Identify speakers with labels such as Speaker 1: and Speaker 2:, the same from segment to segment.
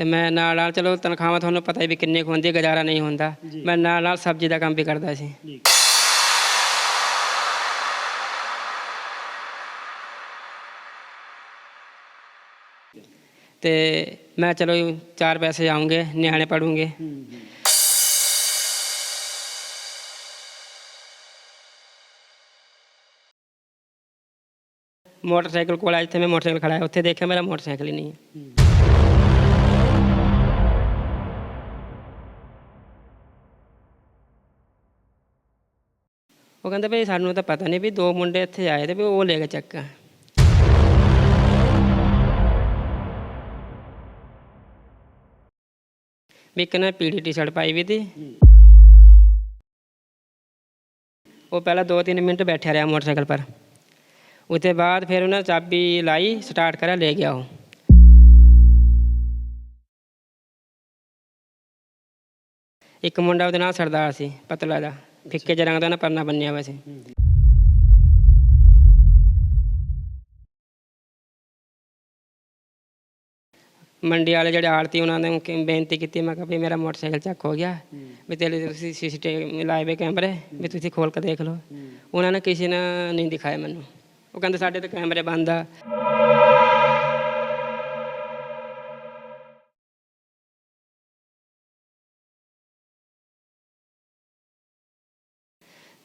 Speaker 1: ਤੇ ਮੈਂ ਨਾਲ ਨਾਲ ਚਲੋ ਤਨਖਾਹਾਂ ਤੁਹਾਨੂੰ ਪਤਾ ਹੀ ਵੀ ਕਿੰਨੇ ਕੁ ਹੁੰਦੀ ਗੁਜ਼ਾਰਾ ਨਹੀਂ ਹੁੰਦਾ। ਮੈਂ ਨਾਲ ਨਾਲ ਸਬਜ਼ੀ ਦਾ ਕੰਮ ਵੀ ਕਰਦਾ ਸੀ। ਤੇ ਮੈਂ ਚਲੋ ਚਾਰ ਪੈਸੇ ਆਉਂਗੇ ਨਿਆਣੇ ਪੜੂਗੇ ਮੋਟਰਸਾਈਕਲ ਕੋਲ ਆ ਜਿੱਥੇ ਮੈਂ ਮੋਟਰਸਾਈਕਲ ਖੜਾ ਹੈ ਉੱਥੇ ਦੇਖਿਆ ਮੇਰਾ ਮੋਟਰਸਾਈਕਲ ਹੀ ਨਹੀਂ ਹੂੰ। ਉਹ ਕਹਿੰਦੇ ਵੀ ਸਾਨੂੰ ਤਾਂ ਪਤਾ ਨਹੀਂ ਵੀ ਦੋ ਮੁੰਡੇ ਇੱਥੇ ਆਏ ਤੇ ਵੀ ਉਹ ਲੈ ਕੇ ਚੱਕ ਵੀ ਇੱਕ ਨੇ ਪੀੜੀ ਟੀ-ਸ਼ਰਟ ਪਾਈ ਵੀ ਤੀ। ਉਹ ਪਹਿਲਾਂ 2-3 ਮਿੰਟ ਬੈਠਿਆ ਰਿਹਾ ਮੋਟਰਸਾਈਕਲ ਪਰ। ਉਤੇ ਬਾਅਦ ਫਿਰ ਉਹਨਾਂ ਚਾਬੀ ਲਾਈ, ਸਟਾਰਟ ਕਰਿਆ, ਲੈ ਗਿਆ ਉਹ। ਇੱਕ ਮੁੰਡਾ ਉਹਦੇ ਨਾਲ ਸਰਦਾਰ ਸੀ, ਪਤਲਾ ਦਾ ਫਿੱਕੇ ਜਿਹੇ ਰੰਗ ਦਾ ਨਾ ਪਰਨਾ ਬੰਨਿਆ ਹੋਇਆ ਸੀ
Speaker 2: ਹੂੰ।
Speaker 1: ਮੰਡੀ ਵਾਲੇ ਜਿਹੜੇ ਆੜਤੀ ਉਹਨਾਂ ਨੇ ਕਿ- ਬੇਨਤੀ ਕੀਤੀ ਮੈਂ ਕਿਹਾ ਵੀ ਮੇਰਾ ਮੋਟਰਸਾਈਕਲ ਚੱਕ ਹੋ ਗਿਆ। ਵੀ ਤੇਰੇ ਤੁਸੀਂ ਸੀਸੀਟੀਵੀ ਲਾਏ ਵੇ ਕੈਮਰੇ ਵੀ ਤੁਸੀਂ ਖੋਲ ਕੇ ਦੇਖ ਲਓ। ਉਹਨਾਂ ਨੇ ਕਿਸੇ ਨੇ ਨਹੀਂ ਦਿਖਾਇਆ ਮੈਨੂੰ ਉਹ ਕਹਿੰਦੇ ਸਾਡੇ ਤਾਂ ਕੈਮਰੇ ਬੰਦ ਆ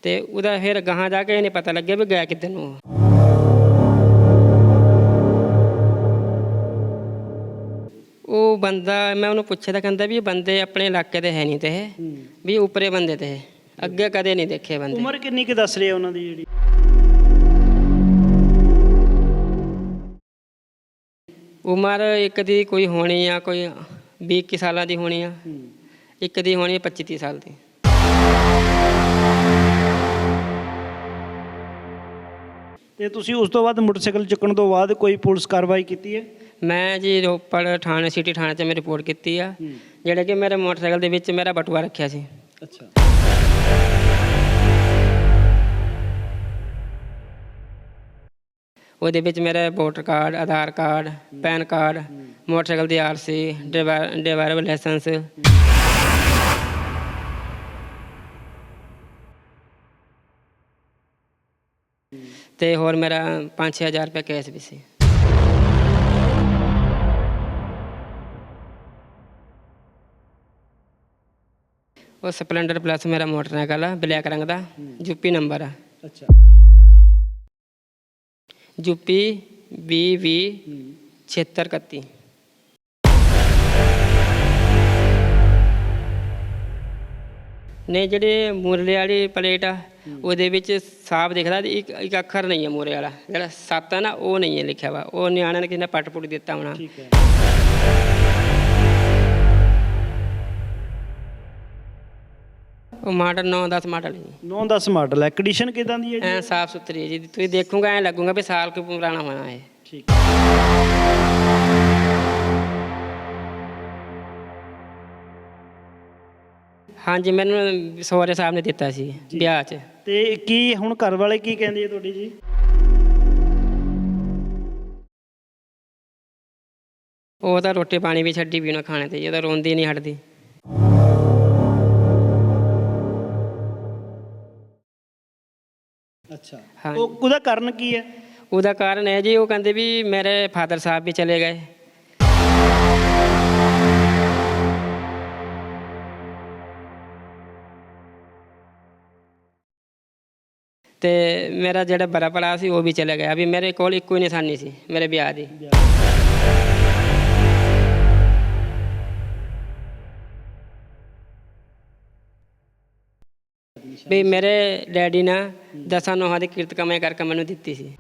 Speaker 1: ਤੇ ਉਹਦਾ ਫਿਰ ਗਾਹਾਂ ਜਾ ਕੇ ਇਹ ਨਹੀਂ ਪਤਾ ਲੱਗਿਆ ਵੀ ਗਿਆ ਕਿੱਧਰ ਨੂੰ ਉਹ। ਬੰਦਾ ਮੈਂ ਉਹਨੂੰ ਪੁੱਛਿਆ ਤਾਂ ਕਹਿੰਦਾ ਵੀ ਇਹ ਬੰਦੇ ਆਪਣੇ ਇਲਾਕੇ ਦੇ ਹੈ ਨਹੀਂ ਤੇ ਇਹ। ਵੀ ਉੱਪਰੇ ਬੰਦੇ ਤੇ ਇਹ। ਅੱਗੇ ਕਦੇ ਨਹੀਂ ਦੇਖੇ ਬੰਦੇ
Speaker 2: ਉਮਰ ਕਿੰਨੀ ਕੁ ਦੱਸ ਰਹੇ ਆ ਉਹਨਾਂ ਦੀ ਜਿਹੜੀ
Speaker 1: ਉਮਰ ਇੱਕ ਦੀ ਕੋਈ ਹੋਣੀ ਆ ਕੋਈ 20 ਕੁ ਸਾਲਾਂ ਦੀ ਹੋਣੀ ਆ। ਇੱਕ ਦੀ ਹੋਣੀ 25 30 ਸਾਲ ਦੀ
Speaker 2: ਤੇ ਤੁਸੀਂ ਉਸ ਤੋਂ ਬਾਅਦ ਮੋਟਰਸਾਈਕਲ ਚੱਕਣ ਤੋਂ ਬਾਅਦ ਕੋਈ ਪੁਲਿਸ ਕਾਰਵਾਈ ਕੀਤੀ ਹੈ?
Speaker 1: ਮੈਂ ਜੀ ਰੋਪੜ ਥਾਣੇ ਸਿਟੀ ਥਾਣੇ 'ਚ ਮੈਂ ਰਿਪੋਰਟ ਕੀਤੀ ਆ। ਜਿਹੜੇ ਕਿ ਮੇਰੇ ਮੋਟਰਸਾਈਕਲ ਦੇ ਵਿੱਚ ਮੇਰਾ ਬਟੂਆ ਰੱਖਿਆ ਸੀ।
Speaker 2: ਅੱਛਾ।
Speaker 1: ਉਹਦੇ ਵਿੱਚ ਮੇਰੇ voter card Aadhaar card PAN card motorcycle ਦੀ ਆਰਸੀ ਡਰਾਈਵਰ ਲਾਇਸੈਂਸ ਤੇ ਹੋਰ ਮੇਰਾ 5-6000 ਰੁਪਏ ਕੈਸ਼ ਵੀ ਸੀ। ਉਹ ਸਪਲੈਂਡਰ ਪਲੱਸ ਮੇਰਾ ਮੋਟਰਸਾਈਕਲ ਆ ਬਲੈਕ ਰੰਗ ਦਾ ਯੂਪੀ ਨੰਬਰ ਆ।
Speaker 2: ਅੱਛਾ।
Speaker 1: ਯੂਪੀ 20
Speaker 2: ਹੂੰ।
Speaker 1: 7631 ਨੇ ਜਿਹੜੇ ਮੂਰਲੇ ਵਾਲੀ ਪਲੇਟ ਆ ਉਹਦੇ ਵਿੱਚ ਸਾਫ਼ ਦਿਖਦਾ ਤੇ ਇੱਕ ਇੱਕ ਅੱਖਰ ਨਹੀਂ ਹੈ ਮੂਰੇ ਵਾਲਾ। ਜਿਹੜਾ ਸੱਤ ਆ ਨਾ ਉਹ ਨਹੀਂ ਹੈ ਲਿਖਿਆ ਵਾ। ਉਹ ਨਿਆਣਿਆਂ ਨੇ ਕਿਸੇ ਨੇ ਪੱਟ ਪੁੱਟ ਦਿੱਤਾ ਹੋਣਾ।
Speaker 2: ਠੀਕ ਹੈ।
Speaker 1: ਉਹ ਮਾਡਲ 9 10 ਮਾਡਲ ਜੀ।
Speaker 2: 9-10 ਮਾਡਲ ਹੈ। ਕੰਡੀਸ਼ਨ ਕਿਦਾਂ ਦੀ ਹੈ ਜੀ?
Speaker 1: ਐ ਸਾਫ਼ ਸੁਥਰੀ ਹੈ ਜੀ। ਤੁਸੀਂ ਦੇਖੋਗੇ ਐ ਲੱਗੂਗਾ ਵੀ ਸਾਲ ਕੁ ਪੁਰਾਣਾ ਹੋਣਾ ਹੈ
Speaker 2: ਠੀਕ ਹੈ।
Speaker 1: ਹਾਂਜੀ ਮੈਨੂੰ ਸਹੁਰੇ ਸਾਹਿਬ ਨੇ ਦਿੱਤਾ ਸੀ ਵਿਆਹ 'ਚ।
Speaker 2: ਤੇ ਕੀ ਹੁਣ ਘਰ ਵਾਲੇ ਕੀ ਕਹਿੰਦੇ ਆ ਤੁਹਾਡੀ ਜੀ?
Speaker 1: ਉਹ ਤਾਂ ਰੋਟੀ ਪਾਣੀ ਵੀ ਛੱਡੀ ਪੀਣਾ ਖਾਣੇ ਤੇ ਉਹ ਤਾਂ ਰੋਂਦੀ ਨਹੀਂ ਹਟਦੀ।
Speaker 2: ਅੱਛਾ।
Speaker 1: ਹਾਂ
Speaker 2: ਉਹ ਉਹਦਾ ਕਾਰਨ ਕੀ ਹੈ?
Speaker 1: ਉਹਦਾ ਕਾਰਨ ਹੈ ਜੀ ਉਹ ਕਹਿੰਦੇ ਵੀ ਮੇਰੇ ਫਾਦਰ ਸਾਹਿਬ ਵੀ ਚਲੇ ਗਏ। ਤੇ ਮੇਰਾ ਜਿਹੜਾ ਬੜਾ ਭਰਾ ਸੀ ਉਹ ਵੀ ਚਲੇ ਗਿਆ, ਵੀ ਮੇਰੇ ਕੋਲ ਇੱਕੋ ਹੀ ਨਿਸ਼ਾਨੀ ਸੀ, ਮੇਰੇ ਵਿਆਹ ਦੀ। ਵੀ ਮੇਰੇ ਡੈਡੀ ਨੇ ਦਸਾਂ ਨੋਹਾਂ ਦੀ ਕਿਰਤ ਕਮਾਈ ਕਰਕੇ ਮੈਨੂੰ ਦਿੱਤੀ ਸੀ।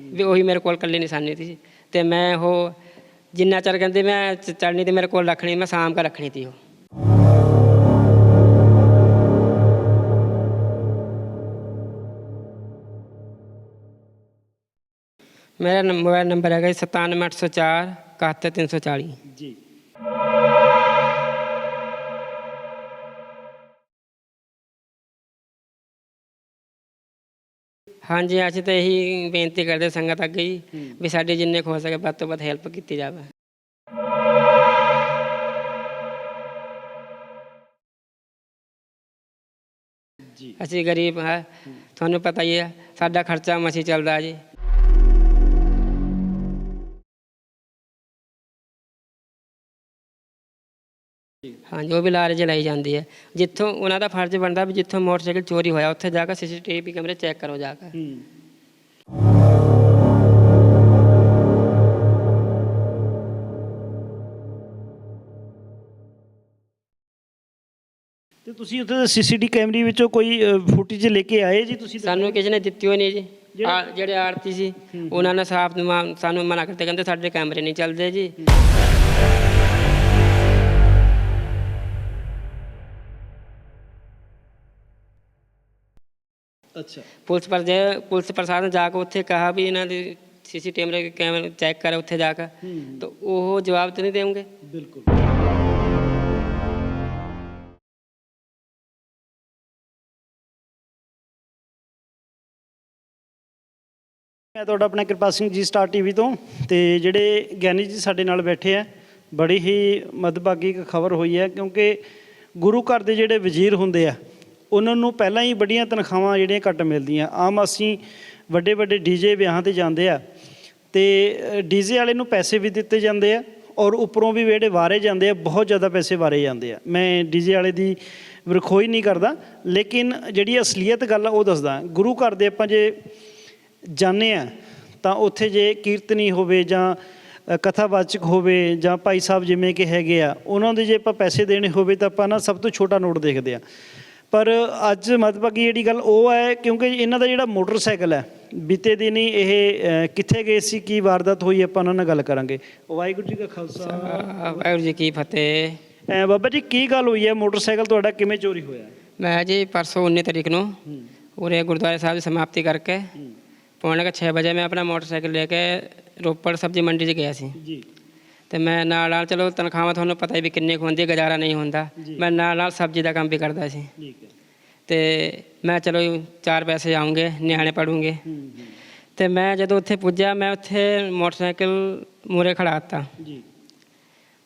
Speaker 1: ਵੀ ਉਹੀ ਮੇਰੇ ਕੋਲ ਕੱਲੀ ਨਿਸ਼ਾਨੀ ਸੀ ਤੇ ਮੈਂ ਉਹ ਜਿੰਨਾ ਚਿਰ ਕਹਿੰਦੇ ਮੈਂ ਚ- ਚੜਨੀ ਤੇ ਮੇਰੇ ਕੋਲ ਰੱਖਣੀ, ਮੈਂ ਸਾਂਭ ਕੇ ਰੱਖਣੀ ਤੀ ਉਹ। ਮੇਰਾ ਨੰਬ- ਮੋਬਾਈਲ ਨੰਬਰ ਹੈਗਾ ਜੀ 97804 71340
Speaker 2: ਜੀ।
Speaker 1: ਹਾਂਜੀ ਅਸੀਂ ਤਾਂ ਇਹੀ ਬੇਨਤੀ ਕਰਦੇ ਸੰਗਤ ਅੱਗੇ ਜੀ ਵੀ ਸਾਡੀ ਜਿੰਨੇ ਕੁ ਹੋ ਸਕੇ ਵੱਧ ਤੋਂ ਵੱਧ ਹੈਲਪ ਕੀਤੀ ਜਾਵੇ।
Speaker 2: ਜੀ।
Speaker 1: ਅਸੀਂ ਗਰੀਬ ਹਾਂ ਤੁਹਾਨੂੰ ਪਤਾ ਹੀ ਹੈ ਸਾਡਾ ਖਰਚਾ ਮਸੀ ਚੱਲਦਾ ਜੀ। ਹਾਂਜੀ ਉਹ ਵੀ ਲਾਰੇ ਜਲਾਈ ਜਾਂਦੀ ਹੈ ਜਿੱਥੋਂ ਉਹਨਾਂ ਦਾ ਫਰਜ਼ ਬਣਦਾ ਵੀ ਜਿੱਥੋਂ ਮੋਟਰਸਾਈਕਲ ਚੋਰੀ ਹੋਇਆ ਉੱਥੇ ਜਾ ਕੇ ਸੀਸੀਟੀਵੀ ਕੈਮਰੇ ਚੈੱਕ ਕਰੋ ਜਾ ਕੇ।
Speaker 2: ਤੇ ਤੁਸੀਂ ਉੱਥੇ ਸੀਸੀਟੀ ਕੈਮਰੇ ਵਿੱਚੋਂ ਕੋਈ ਫੁਟੇਜ ਲੈ ਕੇ ਆਏ ਜੀ ਤੁਸੀਂ?
Speaker 1: ਸਾਨੂੰ ਕਿਸੇ ਨੇ ਦਿੱਤੀ ਹੋਈ ਨਹੀਂ ਜੀ। ਆ ਜਿਹੜੇ ਆੜਤੀ ਸੀ ਉਹਨਾਂ ਨੇ ਸਾਫ਼ ਸਾਨੂੰ ਮਨਾ ਕਰਤੇ ਕਹਿੰਦੇ ਸਾਡੇ ਕੈਮਰੇ ਨਹੀਂ ਚੱਲਦੇ ਜੀ।
Speaker 2: ਅੱਛਾ।
Speaker 1: ਪੁਲਿਸ ਪਰ ਜੇ ਪੁਲਿਸ ਪ੍ਰਸ਼ਾਸਨ ਜਾ ਕੇ ਉੱਥੇ ਕਹਾ ਵੀ ਇਹਨਾਂ ਦੇ ਸੀਸੀਟੀਵੀ ਕੈਮਰੇ ਚੈੱਕ ਕਰ ਉੱਥੇ ਜਾ ਕੇ ਤਾਂ ਉਹ ਜਵਾਬ ਤਾਂ ਨਹੀਂ ਦੇਣਗੇ?
Speaker 2: ਬਿਲਕੁਲ। ਮੈਂ ਤੁਹਾਡਾ ਆਪਣਾ ਕਿਰਪਾ ਸਿੰਘ ਜੀ ਸਟਾਰ ਟੀਵੀ ਤੋਂ ਤੇ ਜਿਹੜੇ ਗਿਆਨੀ ਜੀ ਸਾਡੇ ਨਾਲ ਬੈਠੇ ਆ ਬੜੀ ਹੀ ਮਦਭਾਗੀ ਇੱਕ ਖਬਰ ਹੋਈ ਹੈ ਕਿਉਂਕਿ ਗੁਰੂ ਘਰ ਦੇ ਜਿਹੜੇ ਵਜ਼ੀਰ ਹੁੰਦੇ ਆ ਉਹਨਾਂ ਨੂੰ ਪਹਿਲਾਂ ਹੀ ਵੱਡੀਆਂ ਤਨਖਾਹਾਂ ਜਿਹੜੀਆਂ ਘੱਟ ਮਿਲਦੀਆਂ। ਆਮ ਅਸੀਂ ਵੱਡੇ ਵੱਡੇ ਡੀਜੇ ਵਿਆਹਾਂ ਤੇ ਜਾਂਦੇ ਆ ਤੇ ਡੀਜੇ ਵਾਲੇ ਨੂੰ ਪੈਸੇ ਵੀ ਦਿੱਤੇ ਜਾਂਦੇ ਆ ਔਰ ਉੱਪਰੋਂ ਵੀ ਜਿਹੜੇ ਵਾਰੇ ਜਾਂਦੇ ਆ, ਬਹੁਤ ਜ਼ਿਆਦਾ ਪੈਸੇ ਵਾਰੇ ਜਾਂਦੇ ਆ। ਮੈਂ ਡੀਜੇ ਵਾਲੇ ਦੀ ਵਿਰਖੋਈ ਨਹੀਂ ਕਰਦਾ, ਲੇਕਿਨ ਜਿਹੜੀ ਅਸਲੀਅਤ ਗੱਲ ਆ ਉਹ ਦੱਸਦਾ। ਗੁਰੂ ਘਰ ਦੇ ਆਪਾਂ ਜੇ ਜਾਂਦੇ ਆ, ਤਾਂ ਉੱਥੇ ਜੇ ਕੀਰਤਨੀ ਹੋਵੇ ਜਾਂ ਕਥਾਵਾਚਕ ਹੋਵੇ ਜਾਂ ਭਾਈ ਸਾਹਿਬ ਜਿਵੇਂ ਕਿ ਹੈਗੇ ਆ, ਉਹਨਾਂ ਦੇ ਜੇ ਆਪਾਂ ਪੈਸੇ ਦੇਣੇ ਹੋਵੇ ਤਾਂ ਆਪਾਂ ਨਾ ਸਭ ਤੋਂ ਛੋਟਾ ਨੋਟ ਦੇਖਦੇ ਆ। ਪਰ ਅੱਜ ਮਤਭਾਗੀ ਜਿਹੜੀ ਗੱਲ ਉਹ ਹੈ ਕਿਉਂਕਿ ਇਹਨਾਂ ਦਾ ਜਿਹੜਾ ਮੋਟਰਸਾਈਕਲ ਹੈ ਬੀਤੇ ਦਿਨ ਹੀ ਇਹ ਕਿੱਥੇ ਗਏ ਸੀ ਕੀ ਵਾਰਦਾਤ ਹੋਈ ਆਪਾਂ ਉਹਨਾਂ ਨਾਲ ਗੱਲ ਕਰਾਂਗੇ। ਵਾਹਿਗੁਰੂ ਜੀ ਕਾ ਖਾਲਸਾ।
Speaker 1: ਵਾਹਿਗੁਰੂ ਜੀ ਕੀ ਫਤਿਹ।
Speaker 2: ਬਾਬਾ ਜੀ ਕੀ ਗੱਲ ਹੋਈ ਹੈ? ਮੋਟਰਸਾਈਕਲ ਤੁਹਾਡਾ ਕਿਵੇਂ ਚੋਰੀ ਹੋਇਆ?
Speaker 1: ਮੈਂ ਜੀ ਪਰਸੋਂ 19 ਤਰੀਕ ਨੂੰ ਉਰੇ ਗੁਰਦੁਆਰੇ ਸਾਹਿਬ ਦੀ ਸਮਾਪਤੀ ਕਰਕੇ ਪੌਣੇ ਕੁ 6 ਵਜੇ ਮੈਂ ਆਪਣਾ ਮੋਟਰਸਾਈਕਲ ਲੈ ਕੇ ਰੋਪੜ ਸਬਜ਼ੀ ਮੰਡੀ 'ਚ ਗਿਆ ਸੀ।
Speaker 2: ਜੀ।
Speaker 1: ਤੇ ਮੈਂ ਨਾਲ ਨਾਲ ਚਲੋ ਤਨਖਾਹਾਂ ਤੁਹਾਨੂੰ ਪਤਾ ਹੀ ਵੀ ਕਿੰਨੇ ਕੁ ਹੁੰਦੀ ਹੈ, ਗੁਜ਼ਾਰਾ ਨਹੀਂ ਹੁੰਦਾ। ਮੈਂ ਨਾਲ ਨਾਲ ਸਬਜ਼ੀ ਦਾ ਕੰਮ ਵੀ ਕਰਦਾ ਸੀ।
Speaker 2: ਠੀਕ ਹੈ।
Speaker 1: ਤੇ ਮੈਂ ਚਲੋ ਚਾਰ ਪੈਸੇ ਆਉਂਗੇ ਨਿਆਣੇ ਪੜੂਗੇ। ਤੇ ਮੈਂ ਜਦੋਂ ਉੱਥੇ ਪੁੱਜਿਆ ਮੈਂ ਉੱਥੇ ਮੋਟਰਸਾਈਕਲ ਮੂਰੇ ਖੜਾ ਦਿੱਤਾ।
Speaker 2: ਜੀ।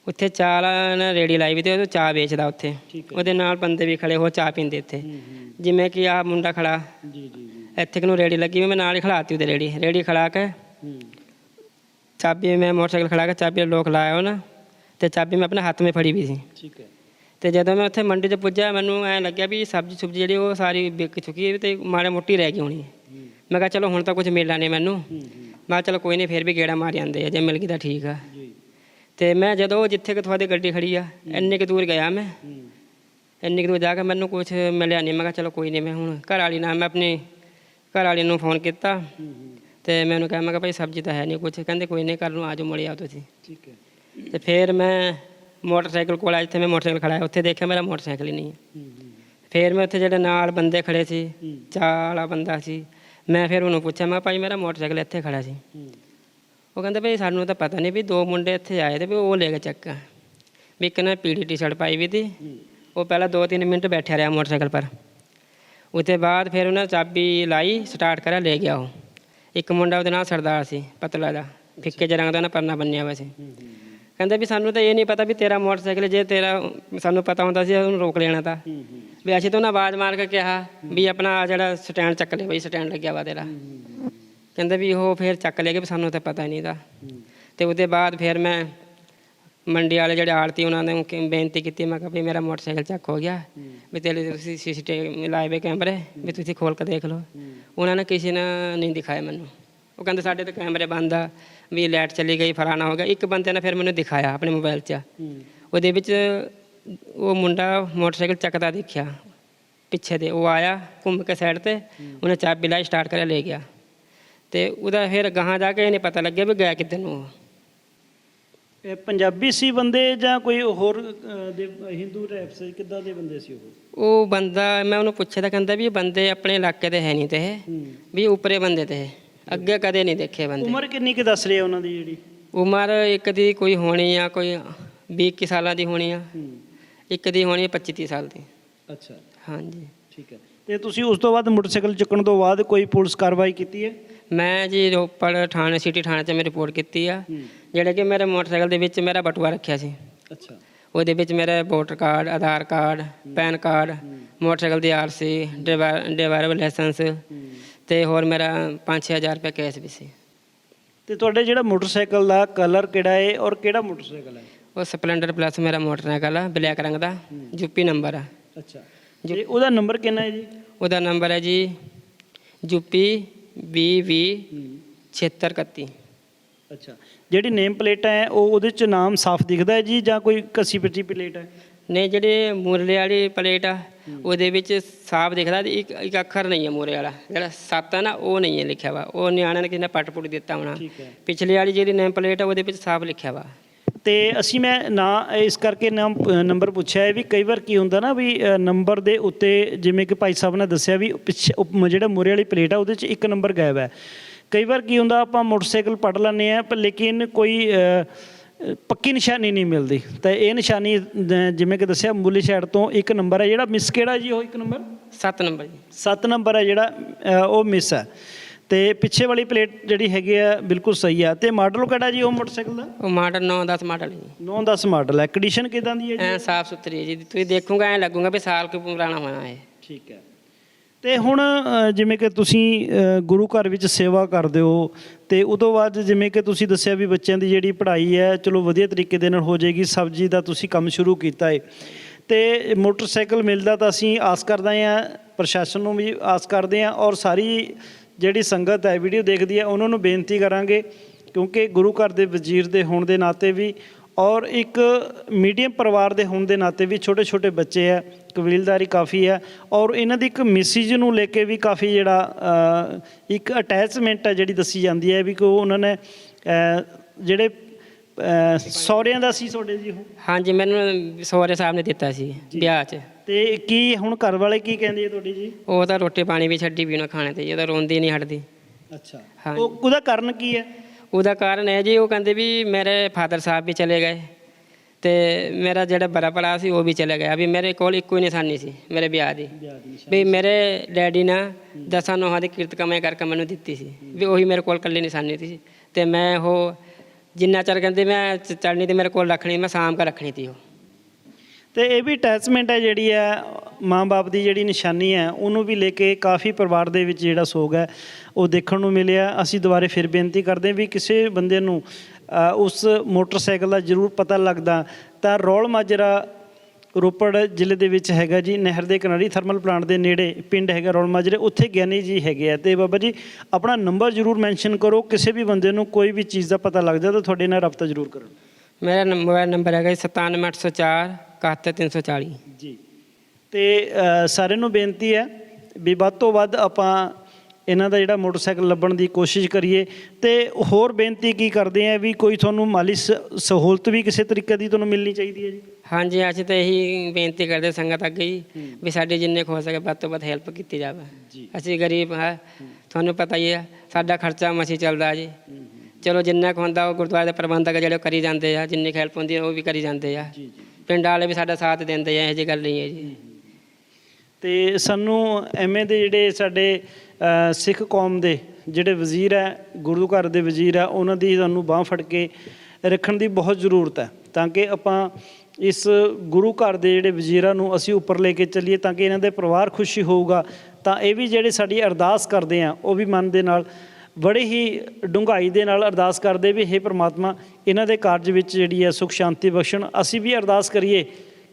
Speaker 1: ਉੱਥੇ ਚਾਹ ਵਾਲਾ ਨੇ ਰੇੜੀ ਲਾਈ ਵੀ ਤੇ ਉਹ ਚਾਹ ਵੇਚਦਾ ਉੱਥੇ। ਉਹਦੇ ਨਾਲ ਬੰਦੇ ਵੀ ਖੜੇ ਹੋ ਚਾਹ ਪੀਂਦੇ ਇੱਥੇ। ਜਿਵੇਂ ਕਿ ਆਹ ਮੁੰਡਾ ਖੜਾ।
Speaker 2: ਜੀ ਜੀ
Speaker 1: ਇੱਥੇ ਨੂੰ ਰੇੜੀ ਲੱਗੀ ਮੈਂ ਨਾਲ ਹੀ ਖੜਾਤੀ ਉਹਦੇ ਰੇੜੀ। ਰੇੜੀ ਖੜਾ ਕੇ ਚਾਬੀ ਮੈਂ ਮੋਟਰਸਾਈਕਲ ਖੜਾ ਕੇ ਚਾਬੀ ਦਾ ਲੋਕ ਲਾਇਆ ਉਹਨਾਂ ਤੇ ਚਾਬੀ ਮੈਂ ਆਪਣੇ ਹੱਥ 'ਮੇ ਫੜੀ ਵੀ ਸੀ
Speaker 2: ਠੀਕ ਹੈ
Speaker 1: ਤੇ ਜਦੋਂ ਮੈਂ ਉੱਥੇ ਮੰਡੀ 'ਚ ਪੁੱਜਿਆ ਮੈਨੂੰ ਐਂ ਲੱਗਿਆ ਵੀ ਸਬਜ਼ੀ ਸੁਬਜ਼ੀ ਜਿਹੜੀ ਉਹ ਸਾਰੀ ਵਿਕ ਚੁੱਕੀ ਹੈ ਤੇ ਮਾੜੇ ਮੋਟੀ ਰਹਿ ਗਈ ਹੋਣੀ ਮੈਂ ਕਿਹਾ ਚਲੋ ਹੁਣ ਤਾਂ ਕੁਝ ਮਿਲਣਾ ਨਹੀਂ ਮੈਨੂੰ ਮੈਂ ਕਿਹਾ ਚਲੋ ਕੋਈ ਨਹੀਂ ਫਿਰ ਵੀ ਗੇੜਾ ਮਾਰ ਜਾਂਦੇ ਆ ਜੇ ਮਿਲ ਗਈ ਤਾਂ ਠੀਕ ਆ ਤੇ ਮੈਂ ਜਦੋਂ ਜਿੱਥੇ ਕਿ ਤੁਹਾਡੀ ਗੱਡੀ ਖੜੀ ਆ ਇੰਨੇ ਕੁ ਦੂਰ ਗਿਆ ਮੈਂ ਇੰਨੀ ਕੁ ਦੂਰ ਜਾ ਕੇ ਮੈਨੂੰ ਕੁਝ ਮਿਲਿਆ ਨਹੀਂ ਮੈਂ ਕਿਹਾ ਚਲੋ ਕੋਈ ਨਹੀਂ ਮੈਂ ਹੁਣ ਘਰ ਵਾਲੀ ਨਾਲ ਮੈਂ ਆਪਣੀ ਘਰ ਵਾਲੀ ਨੂੰ ਫੋਨ ਕੀਤਾ ਤੇ ਮੈਂ ਉਹਨੂੰ ਕਿਹਾ ਮੈਂ ਕਿਹਾ ਭਾਈ ਸਬਜ਼ੀ ਤਾਂ ਹੈ ਨਹੀਂ ਕੁਝ ਕਹਿੰਦੇ ਕੋਈ ਨਹੀਂ ਕੱਲ ਨੂੰ ਆ ਜਾਓ ਮੁੜੇ ਆਓ ਤੁਸੀਂ।
Speaker 2: ਠੀਕ ਹੈ।
Speaker 1: ਤੇ ਫਿਰ ਮੈਂ ਮੋਟਰਸਾਈਕਲ ਕੋਲ ਆਇਆ ਜਿੱਥੇ ਮੈਂ ਮੋਟਰਸਾਈਕਲ ਖੜਾ ਹੈ ਉੱਥੇ ਦੇਖਿਆ ਮੇਰਾ ਮੋਟਰਸਾਈਕਲ ਹੀ ਨਹੀਂ ਹੈ। ਫਿਰ ਮੈਂ ਉੱਥੇ ਜਿਹੜੇ ਨਾਲ ਬੰਦੇ ਖੜੇ ਸੀ ਚਾਹ ਵਾਲਾ ਬੰਦਾ ਸੀ ਮੈਂ ਫਿਰ ਉਹਨੂੰ ਪੁੱਛਿਆ ਮੈਂ ਭਾਈ ਮੇਰਾ ਮੋਟਰਸਾਈਕਲ ਇੱਥੇ ਖੜਾ ਸੀ। ਉਹ ਕਹਿੰਦੇ ਭਾਈ ਸਾਨੂੰ ਤਾਂ ਪਤਾ ਨਹੀਂ ਵੀ ਦੋ ਮੁੰਡੇ ਇੱਥੇ ਆਏ ਤੇ ਵੀ ਉਹ ਲੈ ਕੇ ਚੱਕ। ਵੀ ਇੱਕ ਨੇ ਪੀੜੀ ਟੀ-ਸ਼ਰਟ ਪਾਈ ਵੀ ਤੀ ਉਹ ਪਹਿਲਾਂ 2-3 ਮਿੰਟ ਬੈਠਿਆ ਰਿਹਾ ਮੋਟਰਸਾਈਕਲ ਪਰ। ਉਤੇ ਬਾਅਦ ਫਿਰ ਉਹਨਾਂ ਚਾਬੀ ਲਾਈ ਸਟਾਰਟ ਕਰਿਆ ਲੈ ਗਿਆ ਉਹ। ਇੱਕ ਮੁੰਡਾ ਉਹਦੇ ਨਾਲ ਸਰਦਾਰ ਸੀ, ਪਤਲਾ ਦਾ ਫਿੱਕੇ ਜਿਹੇ ਰੰਗ ਦਾ ਨਾ ਪਰਨਾ ਬੰਨਿਆ ਹੋਇਆ ਸੀ।
Speaker 2: ਹੂੰ
Speaker 1: ਕਹਿੰਦੇ ਵੀ ਸਾਨੂੰ ਤਾਂ ਇਹ ਨਹੀਂ ਪਤਾ ਵੀ ਤੇਰਾ ਮੋਟਰਸਾਈਕਲ ਜੇ ਤੇਰਾ ਸਾਨੂੰ ਪਤਾ ਹੁੰਦਾ ਸੀ, ਉਹਨੂੰ ਰੋਕ ਲੈਣਾ ਤਾਂ। ਵੀ ਅਸੀਂ ਤਾਂ ਉਹਨਾਂ ਆਵਾਜ਼ ਮਾਰ ਕੇ ਕਿਹਾ ਵੀ ਆਪਣਾ ਜਿਹੜਾ ਸਟੈਂਡ ਚੱਕ ਲੈ ਬਈ ਸਟੈਂਡ ਲੱਗਿਆ ਵਾ ਤੇਰਾ।
Speaker 2: ਹੂੰ
Speaker 1: ਕਹਿੰਦੇ ਵੀ ਉਹ ਫਿਰ ਚੱਕ ਲੈ ਗਏ ਵੀ ਸਾਨੂੰ ਤਾਂ ਪਤਾ ਨਹੀਂ ਦਾ
Speaker 2: ਹੂੰ
Speaker 1: ਤੇ ਉਹਦੇ ਬਾਅਦ ਫਿਰ ਮੈਂ ਮੰਡੀ ਵਾਲੇ ਜਿਹੜੇ ਆੜਤੀ ਉਹਨਾਂ ਨੇ ਕਿ- ਬੇਨਤੀ ਕੀਤੀ ਮੈਂ ਕਿਹਾ ਵੀ ਮੇਰਾ ਮੋਟਰਸਾਈਕਲ ਚੱਕ ਹੋ ਗਿਆ। ਵੀ ਤੇਰੇ ਤੁਸੀਂ ਸੀਸੀਟੀਵੀ ਲਾਏ ਵੇ ਕੈਮਰੇ ਵੀ ਤੁਸੀਂ ਖੋਲ ਕੇ ਦੇਖ ਲਓ। ਉਹਨਾਂ ਨੇ ਕਿਸੇ ਨੇ ਨਹੀਂ ਦਿਖਾਇਆ ਮੈਨੂੰ। ਉਹ ਕਹਿੰਦੇ ਸਾਡੇ ਤੇ ਕੈਮਰੇ ਬੰਦ ਆ ਵੀ ਲਾਈਟ ਚਲੀ ਗਈ ਫਲਾਣਾ ਹੋ ਗਿਆ। ਇੱਕ ਬੰਦੇ ਨੇ ਫਿਰ ਮੈਨੂੰ ਦਿਖਾਇਆ ਆਪਣੇ ਮੋਬਾਈਲ 'ਚ। ਉਹਦੇ ਵਿੱਚ ਉਹ ਮੁੰਡਾ ਮੋਟਰਸਾਈਕਲ ਚੱਕਦਾ ਦੇਖਿਆ। ਪਿੱਛੇ ਦੇ ਉਹ ਆਇਆ ਘੁੰਮ ਕੇ ਸਾਈਡ ਤੇ ਉਹਨੇ ਚਾਬੀ ਲਾਈ ਸਟਾਰਟ ਕਰਿਆ ਲੈ ਗਿਆ। ਤੇ ਉਹਦਾ ਫਿਰ ਗਾਹਾਂ ਜਾ ਕੇ ਇਹ ਨਹੀਂ ਪਤਾ ਲੱਗਿਆ ਵੀ ਗਿਆ ਕਿੱਧਰ ਨੂੰ ਉਹ।
Speaker 2: ਇਹ ਪੰਜਾਬੀ ਸੀ ਬੰਦੇ ਜਾਂ ਕੋਈ ਹੋਰ ਦੇ ਹਿੰਦੂ ਰੈਪ ਸੀ? ਕਿੱਦਾਂ ਦੇ ਬੰਦੇ ਸੀ ਉਹ?
Speaker 1: ਉਹ ਬੰਦਾ ਮੈਂ ਉਹਨੂੰ ਪੁੱਛਿਆ ਤਾਂ ਕਹਿੰਦਾ ਵੀ ਇਹ ਬੰਦੇ ਆਪਣੇ ਇਲਾਕੇ ਦੇ ਹੈ ਨਹੀਂ ਤੇ। ਇਹ
Speaker 2: ਹੂੰ।
Speaker 1: ਵੀ ਉੱਪਰੇ ਬੰਦੇ ਤੇ। ਇਹ। ਅੱਗੇ ਕਦੇ ਨਹੀਂ ਦੇਖੇ ਬੰਦੇ।
Speaker 2: ਉਮਰ ਕਿੰਨੀ ਕਿ ਦੱਸ ਰਹੇ ਉਹਨਾਂ ਦੀ ਜਿਹੜੀ?
Speaker 1: ਉਮਰ ਇੱਕ ਦੀ ਕੋਈ ਹੋਣੀ ਆ ਕੋਈ 20 ਕੁ ਸਾਲਾਂ ਦੀ ਹੋਣੀ ਆ।
Speaker 2: ਹੂੰ।
Speaker 1: ਇੱਕ ਦੀ ਹੋਣੀ ਆ 25 30 ਸਾਲ ਦੀ।
Speaker 2: ਅੱਛਾ।
Speaker 1: ਹਾਂਜੀ।
Speaker 2: ਠੀਕ ਹੈ। ਤੇ ਤੁਸੀਂ ਉਸ ਤੋਂ ਬਾਅਦ ਮੋਟਰਸਾਈਕਲ ਚੱਕਣ ਤੋਂ ਬਾਅਦ ਕੋਈ ਪੁਲਿਸ ਕਾਰਵਾਈ ਕੀਤੀ ਹੈ?
Speaker 1: ਮੈਂ ਜੀ ਰੋਪੜ ਥਾਣੇ ਸਿਟੀ ਥਾਣੇ 'ਚ ਮੈਂ ਰਿਪੋਰਟ ਕੀਤੀ ਆ। ਜਿਹੜੇ ਕਿ ਮੇਰੇ ਮੋਟਰਸਾਈਕਲ ਦੇ ਵਿੱਚ ਮੇਰਾ ਬਟੂਆ ਰੱਖਿਆ ਸੀ।
Speaker 2: ਅੱਛਾ।
Speaker 1: ਉਹਦੇ ਵਿੱਚ ਮੇਰਾ voter card Aadhaar card PAN card motorcycle ਦੀ ਆਰਸੀ ਡਰਾਈਵਰ ਲਾਇਸੈਂਸ ਤੇ ਹੋਰ ਮੇਰਾ 5-6000 ਰੁਪਏ ਕੈਸ਼ ਵੀ ਸੀ।
Speaker 2: ਤੇ ਤੁਹਾਡੇ ਜਿਹੜਾ ਮੋਟਰਸਾਈਕਲ ਦਾ ਕਲਰ ਕਿਹੜਾ ਹੈ ਔਰ ਕਿਹੜਾ ਮੋਟਰਸਾਈਕਲ ਹੈ?
Speaker 1: ਉਹ ਸਪਲੈਂਡਰ ਪਲੱਸ ਮੇਰਾ ਮੋਟਰਸਾਈਕਲ ਆ ਬਲੈਕ ਰੰਗ ਦਾ ਯੂਪੀ ਨੰਬਰ ਆ।
Speaker 2: ਅੱਛਾ। ਜੀ ਉਹਦਾ ਨੰਬਰ ਕਿੰਨਾ ਹੈ ਜੀ?
Speaker 1: ਉਹਦਾ ਨੰਬਰ ਹੈ ਜੀ ਯੂਪੀ 2020 7631
Speaker 2: ਅੱਛਾ। ਜਿਹੜੀ ਨੇਮ ਪਲੇਟ ਹੈ ਉਹ ਉਹਦੇ ਚ ਨਾਮ ਸਾਫ਼ ਦਿਖਦਾ ਹੈ ਜੀ ਜਾਂ ਕੋਈ ਕੱਸੀ ਪਿੱਟੀ ਪਲੇਟ ਹੈ?
Speaker 1: ਨੇ ਜਿਹੜੇ ਮੂਰਲੇ ਵਾਲੀ ਪਲੇਟ ਆ ਉਹਦੇ ਵਿੱਚ ਸਾਫ਼ ਦਿਖਦਾ ਤੇ ਇੱਕ ਇੱਕ ਅੱਖਰ ਨਹੀਂ ਹੈ ਮੂਰੇ ਵਾਲਾ। ਜਿਹੜਾ ਸੱਤ ਹੈ ਨਾ ਉਹ ਨਹੀਂ ਹੈ ਲਿਖਿਆ ਵਾ। ਉਹ ਨਿਆਣਿਆਂ ਨੇ ਕਿਸੇ ਨੇ ਪੱਟ ਪੁੱਟ ਦਿੱਤਾ ਹੋਣਾ। ਪਿਛਲੇ ਵਾਲੀ ਜਿਹੜੀ ਨੇਮ ਪਲੇਟ ਆ ਉਹਦੇ ਵਿੱਚ ਸਾਫ਼ ਲਿਖਿਆ ਵਾ।
Speaker 2: ਤੇ ਅਸੀਂ ਮੈਂ ਨਾ ਇਸ ਕਰਕੇ ਨਾਮ ਨੰਬਰ ਪੁੱਛਿਆ ਹੈ ਵੀ ਕਈ ਵਾਰ ਕੀ ਹੁੰਦਾ ਨਾ ਵੀ ਨੰਬਰ ਦੇ ਉੱਤੇ ਜਿਵੇਂ ਕਿ ਭਾਈ ਸਾਹਿਬ ਨੇ ਦੱਸਿਆ ਵੀ ਪਿੱਛੇ ਜਿਹੜਾ ਮੂਰੇ ਵਾਲੀ ਪਲੇਟ ਆ ਉਹਦੇ 'ਚ ਇੱਕ ਨੰਬਰ ਗਾਇਬ ਹੈ। ਕਈ ਵਾਰ ਕੀ ਹੁੰਦਾ ਆਪਾਂ ਮੋਟਰਸਾਈਕਲ ਪੜ ਲੈਂਦੇ ਆ ਪਰ ਲੇਕਿਨ ਕੋਈ ਪੱਕੀ ਨਿਸ਼ਾਨੀ ਨਹੀਂ ਮਿਲਦੀ। ਤਾਂ ਇਹ ਨਿਸ਼ਾਨੀ ਜਿਵੇਂ ਕਿ ਦੱਸਿਆ ਮੂਲੀ ਸਾਈਡ ਤੋਂ ਇੱਕ ਨੰਬਰ ਹੈ। ਜਿਹੜਾ ਮਿਸ ਕਿਹੜਾ ਜੀ ਉਹ ਇੱਕ ਨੰਬਰ?
Speaker 1: 7 ਨੰਬਰ ਜੀ।
Speaker 2: 7 ਨੰਬਰ ਹੈ ਜਿਹੜਾ ਉਹ ਮਿਸ ਹੈ। ਤੇ ਪਿੱਛੇ ਵਾਲੀ ਪਲੇਟ ਜਿਹੜੀ ਹੈਗੀ ਆ ਬਿਲਕੁਲ ਸਹੀ ਆ। ਤੇ ਮਾਡਲ ਕਿਹੜਾ ਜੀ ਉਹ ਮੋਟਰਸਾਈਕਲ ਦਾ?
Speaker 1: ਉਹ ਮਾਡਲ 9 10 ਮਾਡਲ ਜੀ।
Speaker 2: 9-10 ਮਾਡਲ ਹੈ ਕੰਡੀਸ਼ਨ ਕਿਦਾਂ ਦੀ ਹੈ ਜੀ?
Speaker 1: ਐ ਸਾਫ਼ ਸੁਥਰੀ ਹੈ ਜੀ। ਤੁਸੀਂ ਦੇਖੋਗੇ ਐ ਲੱਗੂਗਾ ਵੀ ਸਾਲ ਕੁ ਪੁਰਾਣਾ ਹੋਣਾ ਹੈ
Speaker 2: ਠੀਕ ਹੈ। ਤੇ ਹੁਣ ਜਿਵੇਂ ਕਿ ਤੁਸੀਂ ਗੁਰੂ ਘਰ ਵਿੱਚ ਸੇਵਾ ਕਰਦੇ ਹੋ ਤੇ ਉਦੋਂ ਬਾਅਦ ਜਿਵੇਂ ਕਿ ਤੁਸੀਂ ਦੱਸਿਆ ਵੀ ਬੱਚਿਆਂ ਦੀ ਜਿਹੜੀ ਪੜ੍ਹਾਈ ਹੈ ਚਲੋ ਵਧੀਆ ਤਰੀਕੇ ਦੇ ਨਾਲ ਹੋ ਜਾਏਗੀ ਸਬਜ਼ੀ ਦਾ ਤੁਸੀਂ ਕੰਮ ਸ਼ੁਰੂ ਕੀਤਾ ਹੈ ਤੇ ਮੋਟਰਸਾਈਕਲ ਮਿਲਦਾ ਤਾਂ ਅਸੀਂ ਆਸ ਕਰਦੇ ਹਾਂ ਪ੍ਰਸ਼ਾਸਨ ਨੂੰ ਵੀ ਆਸ ਕਰਦੇ ਹਾਂ ਔਰ ਸਾਰੀ ਜਿਹੜੀ ਸੰਗਤ ਹੈ ਵੀਡੀਓ ਦੇਖਦੀ ਹੈ ਉਹਨਾਂ ਨੂੰ ਬੇਨਤੀ ਕਰਾਂਗੇ ਕਿਉਂਕਿ ਗੁਰੂ ਘਰ ਦੇ ਵਜ਼ੀਰ ਦੇ ਹੋਣ ਦੇ ਨਾਤੇ ਵੀ ਔਰ ਇੱਕ ਮੀਡੀਅਮ ਪਰਿਵਾਰ ਦੇ ਹੋਣ ਦੇ ਨਾਤੇ ਵੀ ਛੋਟੇ ਛੋਟੇ ਬੱਚੇ ਹੈ ਕਬੀਲਦਾਰੀ ਕਾਫੀ ਹੈ ਔਰ ਇਹਨਾਂ ਦੀ ਇੱਕ ਮੈਸੇਜ ਨੂੰ ਲੈ ਕੇ ਵੀ ਕਾਫੀ ਜਿਹੜਾ ਇੱਕ ਅਟੈਚਮੈਂਟ ਹੈ ਜਿਹੜੀ ਦੱਸੀ ਜਾਂਦੀ ਹੈ ਵੀ ਕਿ ਉਹ ਉਹਨਾਂ ਨੇ ਜਿਹੜੇ ਅ, ਸਹੁਰਿਆਂ ਦਾ ਸੀ ਤੁਹਾਡੇ ਜੀ ਉਹ?
Speaker 1: ਹਾਂਜੀ ਮੈਨੂੰ ਸੋਰੇ ਸਾਹਿਬ ਨੇ ਦਿੱਤਾ ਸੀ ਵਿਆਹ 'ਚ।
Speaker 2: ਤੇ ਕੀ ਹੁਣ ਘਰ ਵਾਲੇ ਕੀ ਕਹਿੰਦੇ ਆ ਤੁਹਾਡੀ ਜੀ?
Speaker 1: ਉਹ ਤਾਂ ਰੋਟੀ ਪਾਣੀ ਵੀ ਛੱਡੀ ਪੀਣਾ ਖਾਣੇ ਤੇ ਜੀ, ਉਹ ਤਾਂ ਰੋਂਦੀ ਨਹੀਂ ਹਟਦੀ।
Speaker 2: ਅੱਛਾ।
Speaker 1: ਹਾਂ।
Speaker 2: ਉਹ ਉਹਦਾ ਕਾਰਨ ਕੀ ਹੈ?
Speaker 1: ਉਹਦਾ ਕਾਰਨ ਹੈ ਜੀ ਉਹ ਕਹਿੰਦੇ ਵੀ ਮੇਰੇ ਫਾਦਰ ਸਾਹਿਬ ਵੀ ਚਲੇ ਗਏ ਤੇ ਮੇਰਾ ਜਿਹੜਾ ਬੜਾ ਭਰਾ ਸੀ ਉਹ ਵੀ ਚਲੇ ਗਿਆ। ਵੀ ਮੇਰੇ ਕੋਲ ਇੱਕੋ ਹੀ ਨਿਸ਼ਾਨੀ ਸੀ ਮੇਰੇ ਵਿਆਹ ਦੀ। ਵੀ ਮੇਰੇ ਡੈਡੀ ਨੇ ਦਸਾਂ ਨੋਹਾਂ ਦੀ ਕਿਰਤ ਕਮਾਈ ਕਰਕੇ ਮੈਨੂੰ ਦਿੱਤੀ ਸੀ। ਵੀ ਉਹੀ ਮੇਰੇ ਕੋਲ ਇਕੱਲੀ ਨਿਸ਼ਾਨੀ ਸੀ। ਤੇ ਮੈਂ ਉਹ ਜਿੰਨਾ ਚਿਰ ਕਹਿੰਦੇ ਮੈਂ ਚ- ਚੜ੍ਹਨੀ ਤੇ ਮੇਰੇ ਕੋਲ ਰੱਖਣੀ ਮੈਂ ਸਾਂਭ ਕੇ ਰੱਖਣੀ ਤੀ ਉਹ।
Speaker 2: ਤੇ ਇਹ ਵੀ ਅਟੈਚਮੈਂਟ ਹੈ ਜਿਹੜੀ ਹੈ, ਮਾਂ-ਬਾਪ ਦੀ ਜਿਹੜੀ ਨਿਸ਼ਾਨੀ ਹੈ, ਉਹਨੂੰ ਵੀ ਲੈ ਕੇ ਕਾਫੀ ਪਰਿਵਾਰ ਦੇ ਵਿੱਚ ਜਿਹੜਾ ਸੋਗ ਹੈ, ਉਹ ਦੇਖਣ ਨੂੰ ਮਿਲਿਆ। ਅਸੀਂ ਦੁਬਾਰੇ ਫਿਰ ਬੇਨਤੀ ਕਰਦੇ ਵੀ ਕਿਸੇ ਬੰਦੇ ਨੂੰ ਉਸ ਮੋਟਰਸਾਈਕਲ ਦਾ ਜ਼ਰੂਰ ਪਤਾ ਲੱਗਦਾ। ਤਾਂ ਰੋਲ ਮਾਜਰਾ ਰੋਪੜ ਜ਼ਿਲ੍ਹੇ ਦੇ ਵਿੱਚ ਹੈਗਾ ਜੀ, ਨਹਿਰ ਦੇ ਕਿਨਾਰੀ ਥਰਮਲ ਪਲਾਂਟ ਦੇ ਨੇੜੇ ਪਿੰਡ ਹੈਗਾ ਰੋਲ ਮਾਜਰੇ। ਉੱਥੇ ਗਿਆਨੀ ਜੀ ਹੈਗੇ ਆ ਤੇ ਬਾਬਾ ਜੀ, ਆਪਣਾ ਨੰਬਰ ਜ਼ਰੂਰ ਮੈਂਸ਼ਨ ਕਰੋ। ਕਿਸੇ ਵੀ ਬੰਦੇ ਨੂੰ ਕੋਈ ਵੀ ਚੀਜ਼ ਦਾ ਪਤਾ ਲੱਗਦਾ ਤਾਂ ਤੁਹਾਡੇ ਨਾਲ ਰਾਬਤਾ ਜ਼ਰੂਰ ਕਰੋ
Speaker 1: ਮੇਰਾ ਮੋਬਾਈਲ ਨੰਬਰ ਹੈਗਾ 97804 71340
Speaker 2: ਜੀ। ਤੇ ਸਾਰਿਆਂ ਨੂੰ ਬੇਨਤੀ ਹੈ ਵੀ ਵੱਧ ਤੋਂ ਵੱਧ ਆਪਾਂ ਇਹਨਾਂ ਦਾ ਜਿਹੜਾ ਮੋਟਰਸਾਈਕਲ ਲੱਭਣ ਦੀ ਕੋਸ਼ਿਸ਼ ਕਰੀਏ। ਤੇ ਹੋਰ ਬੇਨਤੀ ਕੀ ਕਰਦੇ ਆ ਵੀ ਕੋਈ ਤੁਹਾਨੂੰ ਮਾਲੀ ਸਹੂਲਤ ਵੀ ਕਿਸੇ ਤਰੀਕੇ ਦੀ ਤੁਹਾਨੂੰ ਮਿਲਣੀ ਚਾਹੀਦੀ ਹੈ ਜੀ?
Speaker 1: ਹਾਂਜੀ ਅਸੀਂ ਤਾਂ ਇਹੀ ਬੇਨਤੀ ਕਰਦੇ ਸੰਗਤ ਅੱਗੇ ਹੀ। ਵੀ ਸਾਡੇ ਜਿੰਨੇ ਹੋ ਸਕੇ ਵੱਧ ਤੋਂ ਵੱਧ ਹੈਲਪ ਕੀਤੀ ਜਾਵੇ।
Speaker 2: ਜੀ।
Speaker 1: ਅਸੀਂ ਗਰੀਬ ਹਾਂ ਤੁਹਾਨੂੰ ਪਤਾ ਹੀ ਹੈ ਸਾਡਾ ਖਰਚਾ ਮਸੀ ਚੱਲਦਾ ਜੀ। ਚਲੋ ਜਿੰਨਾ ਕੁ ਹੁੰਦਾ ਉਹ ਗੁਰਦੁਆਰੇ ਦੇ ਪ੍ਰਬੰਧਕ ਜਿਹੜੇ ਕਰੀ ਜਾਂਦੇ ਆ ਜਿੰਨੀ ਹੈਲਪ ਹੁੰਦੀ ਉਹ ਵੀ ਕਰੀ ਜਾਂਦੇ ਆ।
Speaker 2: ਜੀ ਜੀ।
Speaker 1: ਪਿੰਡ ਵਾਲੇ ਵੀ ਸਾਡਾ ਸਾਥ ਦਿੰਦੇ ਆ, ਇਹੋ ਜਿਹੀ ਗੱਲ ਨਹੀਂ ਹੈ ਜੀ।
Speaker 2: ਤੇ ਸਾਨੂੰ ਐਵੇਂ ਦੇ ਜਿਹੜੇ ਸਾਡੇ ਸਿੱਖ ਕੌਮ ਦੇ ਜਿਹੜੇ ਵਜ਼ੀਰ ਹੈ, ਗੁਰੂ ਘਰ ਦੇ ਵਜ਼ੀਰ ਹੈ, ਉਹਨਾਂ ਦੀ ਸਾਨੂੰ ਬਾਹ ਫੜ ਕੇ ਰੱਖਣ ਦੀ ਬਹੁਤ ਜ਼ਰੂਰਤ ਹੈ, ਤਾਂ ਕਿ ਆਪਾਂ ਇਸ ਗੁਰੂ ਘਰ ਦੇ ਜਿਹੜੇ ਵਜ਼ੀਰਾਂ ਨੂੰ ਅਸੀਂ ਉੱਪਰ ਲੈ ਕੇ ਚੱਲੀਏ, ਤਾਂ ਕਿ ਇਹਨਾਂ ਦੇ ਪਰਿਵਾਰ ਖੁਸ਼ੀ ਹੋਊਗਾ। ਤਾਂ ਇਹ ਵੀ ਜਿਹੜੇ ਸਾਡੀ ਅਰਦਾਸ ਕਰਦੇ ਆ, ਉਹ ਵੀ ਮਨ ਦੇ ਨਾਲ ਬੜੇ ਹੀ ਡੂੰਘਾਈ ਦੇ ਨਾਲ ਅਰਦਾਸ ਕਰਦੇ ਵੀ हे ਪ੍ਰਮਾਤਮਾ, ਇਹਨਾਂ ਦੇ ਕਾਰਜ ਵਿੱਚ ਜਿਹੜੀ ਹੈ ਸੁਖ ਸ਼ਾਂਤੀ ਬਖਸ਼ਣ। ਅਸੀਂ ਵੀ ਅਰਦਾਸ ਕਰੀਏ,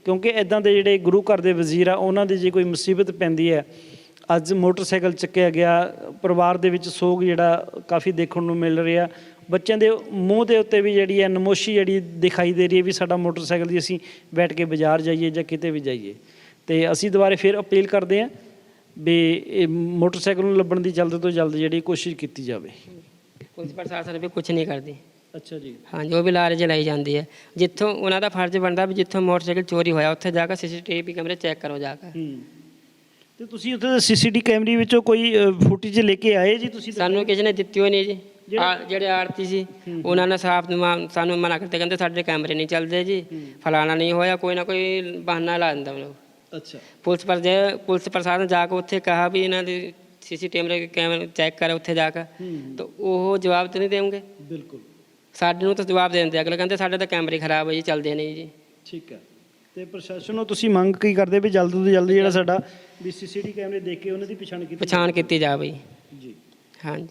Speaker 2: ਕਿਉਂਕਿ ਇਦਾਂ ਦੇ ਜਿਹੜੇ ਗੁਰੂ ਘਰ ਦੇ ਵਜ਼ੀਰ ਆ, ਉਹਨਾਂ ਦੀ ਜੇ ਕੋਈ ਮੁਸੀਬਤ ਪੈਂਦੀ ਹੈ, ਅੱਜ ਮੋਟਰਸਾਈਕਲ ਚੱਕਿਆ ਗਿਆ, ਪਰਿਵਾਰ ਦੇ ਵਿੱਚ ਸੋਗ ਜਿਹੜਾ ਕਾਫੀ ਦੇਖਣ ਨੂੰ ਮਿਲ ਰਿਹਾ। ਬੱਚਿਆਂ ਦੇ ਮੂੰਹ ਦੇ ਉੱਤੇ ਵੀ ਜਿਹੜੀ ਹੈ ਨਮੋਸ਼ੀ ਜਿਹੜੀ ਦਿਖਾਈ ਦੇ ਰਹੀ ਹੈ ਵੀ ਸਾਡਾ ਮੋਟਰਸਾਈਕਲ ਦੀ ਅਸੀਂ ਬੈਠ ਕੇ ਬਾਜ਼ਾਰ ਜਾਈਏ ਜਾਂ ਕਿਤੇ ਵੀ ਜਾਈਏ। ਤੇ ਅਸੀਂ ਦੁਬਾਰੇ ਫਿਰ ਅਪੀਲ ਕਰਦੇ ਹਾਂ ਵੀ ਇਹ ਮੋਟਰਸਾਈਕਲ ਨੂੰ ਲੱਭਣ ਦੀ ਜਲਦ ਤੋਂ ਜਲਦ ਜਿਹੜੀ ਕੋਸ਼ਿਸ਼ ਕੀਤੀ ਜਾਵੇ।
Speaker 1: ਪੁਲਿਸ ਪ੍ਰਸ਼ਾਸਨ ਵੀ ਕੁਝ ਨਹੀਂ ਕਰਦੀ।
Speaker 2: ਅੱਛਾ ਜੀ।
Speaker 1: ਹਾਂਜੀ ਉਹ ਵੀ ਲਾਰੇ ਜਲਾਈ ਜਾਂਦੀ ਹੈ। ਜਿੱਥੋਂ ਉਹਨਾਂ ਦਾ ਫਰਜ਼ ਬਣਦਾ ਵੀ ਜਿੱਥੋਂ ਮੋਟਰਸਾਈਕਲ ਚੋਰੀ ਹੋਇਆ ਉੱਥੇ ਜਾ ਕੇ ਸੀਸੀਟੀਵੀ ਕੈਮਰੇ ਚੈੱਕ ਕਰੋ ਜਾ ਕੇ।
Speaker 2: ਹੂੰ। ਤੇ ਤੁਸੀਂ ਉੱਥੇ ਸੀਸੀਟੀ ਕੈਮਰੇ ਵਿੱਚੋਂ ਕੋਈ ਫੁਟੇਜ ਲੈ ਕੇ ਆਏ ਜੀ ਤੁਸੀਂ?
Speaker 1: ਸਾਨੂੰ ਕਿਸੇ ਨੇ ਦਿੱਤੀ ਹੋਈ ਨਹੀਂ ਜੀ। ਜਿਹੜੇ ਆੜਤੀ ਸੀ ਉਹਨਾਂ ਨੇ ਸਾਫ਼ ਸਾਨੂੰ ਮਨਾ ਕਰਤੇ ਕਹਿੰਦੇ ਸਾਡੇ ਕੈਮਰੇ ਨਹੀਂ ਚੱਲਦੇ ਜੀ। ਫਲਾਣਾ ਨਹੀਂ ਹੋਇਆ ਕੋਈ ਨਾ ਕੋਈ ਬਹਾਨਾ ਲਾ ਦਿੰਦਾ ਉਹ
Speaker 2: ਅੱਛਾ।
Speaker 1: ਪੁਲਿਸ ਪਰ ਜੇ ਪੁਲਿਸ ਪ੍ਰਸ਼ਾਸਨ ਜਾ ਕੇ ਉੱਥੇ ਕਹਾ ਵੀ ਇਹਨਾਂ ਦੇ ਸੀਸੀਟੀਵੀ ਕੈਮਰੇ ਚੈੱਕ ਕਰ ਉੱਥੇ ਜਾ ਕੇ ਤਾਂ ਉਹ ਜਵਾਬ ਤੇ ਨਹੀਂ ਦੇਣਗੇ?
Speaker 2: ਬਿਲਕੁਲ।
Speaker 1: ਸਾਡੇ ਨੂੰ ਤਾਂ ਜਵਾਬ ਦੇ ਦਿੰਦੇ ਅਗਲੇ ਕਹਿੰਦੇ ਸਾਡੇ ਤਾਂ ਕੈਮਰੇ ਖਰਾਬ ਹੈ ਜੀ ਚੱਲਦੇ ਨਹੀਂ ਜੀ।
Speaker 2: ਠੀਕ ਹੈ। ਤੇ ਪ੍ਰਸ਼ਾਸਨ ਨੂੰ ਤੁਸੀਂ ਮੰਗ ਕੀ ਕਰਦੇ ਵੀ ਜਲਦ ਤੋਂ ਜਲਦ ਜਿਹੜਾ ਸਾਡਾ ਵੀ ਸੀਸੀਟੀ ਕੈਮਰੇ ਦੇਖ ਕੇ ਉਹਨਾਂ ਦੀ ਪਛਾਣ ਕੀਤੀ
Speaker 1: ਪਛਾਣ ਕੀਤੀ ਜਾਵੇ। ਜੀ।
Speaker 2: ਜੀ
Speaker 1: ਹਾਂਜੀ।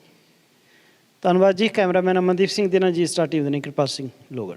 Speaker 2: ਧੰਨਵਾਦ ਜੀ। ਕੈਮਰਾਮੈਨ ਅਮਨਦੀਪ ਸਿੰਘ ਦੇ ਨਾਲ ਜੀ ਸਟਾਰ ਟੀਵੀ ਦੇ ਨਾਲ ਕਿਰਪਾਲ ਸਿੰਘ ਲੋਗੜ